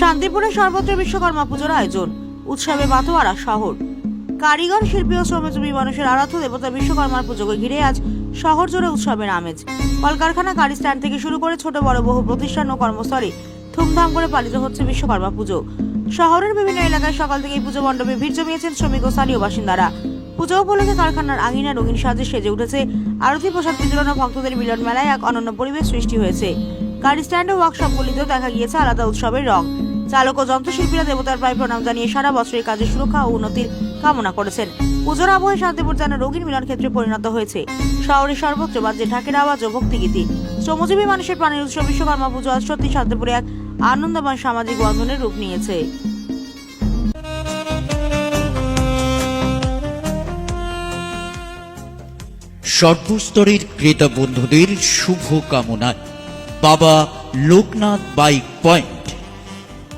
শান্তিপুরে সর্বত্র বিশ্বকর্মা পুজোর আয়োজন। উৎসবে বাতোয়ারা শহর। কারিগর, শিল্পী ও শ্রমজীবী মানুষের আরাধ্য দেবতা বিশ্বকর্মার পুজোকে ঘিরে আজ শহর জুড়ে উৎসবের আমেজ। কলকারখানা গাড়ি স্ট্যান্ড থেকে শুরু করে ছোট, বড় বহু প্রতিষ্ঠান ও কর্মস্থলে ধুমধাম করে পালিত হচ্ছে বিশ্বকর্মা পুজো। শহরের বিভিন্ন এলাকায় সকাল থেকে এই পুজো মণ্ডপে ভিড় জমিয়েছেন শ্রমিক ও স্থানীয় বাসিন্দারা। পুজো উপলক্ষে কারখানার আঙিনা রঙিন সাজে সেজে উঠেছে আরতি প্রসাদ বিতরণ ও ভক্তদের মিলন মেলায় এক অনন্য পরিবেশ সৃষ্টি হয়েছে। গাড়ি স্ট্যান্ড ও ওয়ার্কশপগুলিতেও দেখা গিয়েছে আলাদা উৎসবের রং। চালক ও যন্ত্রশিল্পীরা দেবতার প্রায় প্রণাম জানিয়ে সারা বছরের কাজের সুরক্ষা ও উন্নতির কামনা করেছেন। পুজোর আবহে শান্তিপুর যেন রোগীর মিলন ক্ষেত্রে পরিণত হয়েছে। শহরের সর্বত্র বাজে ঢাকের আওয়াজ ও ভক্তিগীতি। শ্রমজীবী মানুষের প্রাণের উৎসব বিশ্বকর্মা পুজো আজ সত্যি শান্তিপুরে এক আনন্দময় সামাজিক বন্ধনের রূপ নিয়েছে। সর্বস্তরের ক্রেতা বন্ধুদের শুভ কামনায় বাবা লোকনাথ বাইক পয়েন্ট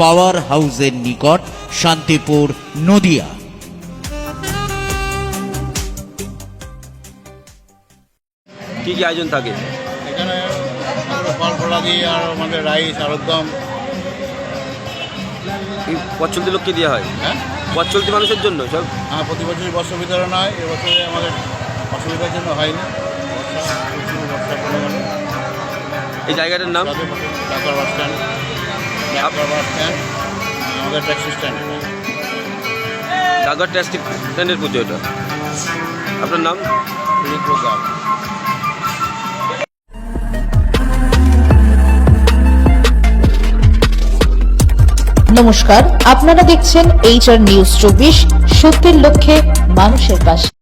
পাওয়ার হাউসের নিকট শান্তিপুর নদিয়া। কি কি আয়োজন থাকে? এখানে ফল ফলাদি আর আমাদের রাইস আলুর দম। পথ চলতি লোককে দেওয়া হয়? হ্যাঁ? পথ চলতি মানুষের জন্য সব? আর প্রতি বছরই বর্ষা বিতরণ হয়। এবছরে আমাদের অসুবিধার জন্য হয়নি। এই জায়গাটার নাম? Bus stand. আমাদের ট্যাক্সি স্ট্যান্ড কাগর ট্যাক্সি স্ট্যান্ডের পুজো এটা আপনার নাম? নমস্কার আপনারা দেখছেন এইচআর নিউজ চব্বিশ সত্যের লক্ষ্যে মানুষের পাশে।